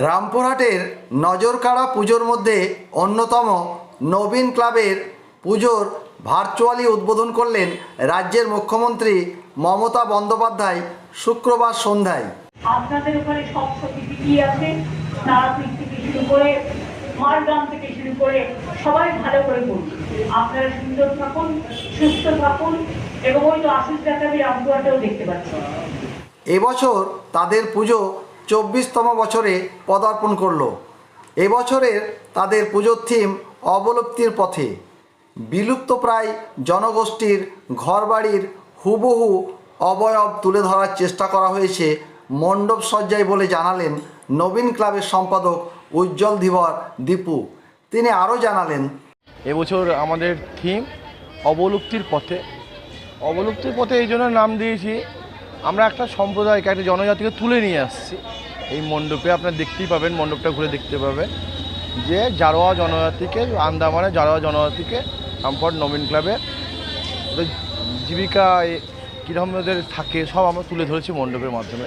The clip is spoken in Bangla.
রামপুরহাটের নজরকাড়া পুজোর মধ্যে অন্যতম নবীন ক্লাবের পুজোর ভার্চুয়ালি উদ্বোধন করলেন রাজ্যের মুখ্যমন্ত্রী মমতা বন্দ্যোপাধ্যায় শুক্রবার সন্ধ্যায়। আপনাদের ওখানে সব সমিতি আছে তারাপীঠ থেকে শুরু করে মারগ্রাম থেকে শুরু করে সবাই ভালো করে বলুন আপনারা সুন্দর থাকুন সুস্থ থাকুন এবং ওই তো আশিস ডাকাবি রামপুরাটাও দেখতে পাচ্ছি এবছর তাদের পুজো চব্বিশতম বছরে পদার্পণ করল। এবছরের তাদের পুজোর থিম অবলুপ্তির পথে। বিলুপ্তপ্রায় জনগোষ্ঠীর ঘরবাড়ির হুবহু অবয়ব তুলে ধরার চেষ্টা করা হয়েছে মণ্ডপ সজ্জায় বলে জানালেন নবীন ক্লাবের সম্পাদক উজ্জ্বল ধীবর দীপু। তিনি আরও জানালেন, এবছর আমাদের থিম অবলুপ্তির পথে। অবলুপ্তির পথে এই জন্য নাম দিয়েছি, আমরা একটা সম্প্রদায়কে, একটা জনজাতিকে তুলে নিয়ে আসছি। এই মণ্ডপে আপনারা দেখতেই পাবেন, মণ্ডপটা ঘুরে দেখতে পাবেন যে জারোয়া জনজাতিকে আন্দামানে জারোয়া জনজাতিকে রামপুর নবীন ক্লাবে জীবিকা কীরকম ওদের থাকে সব আমরা তুলে ধরেছি মণ্ডপের মাধ্যমে।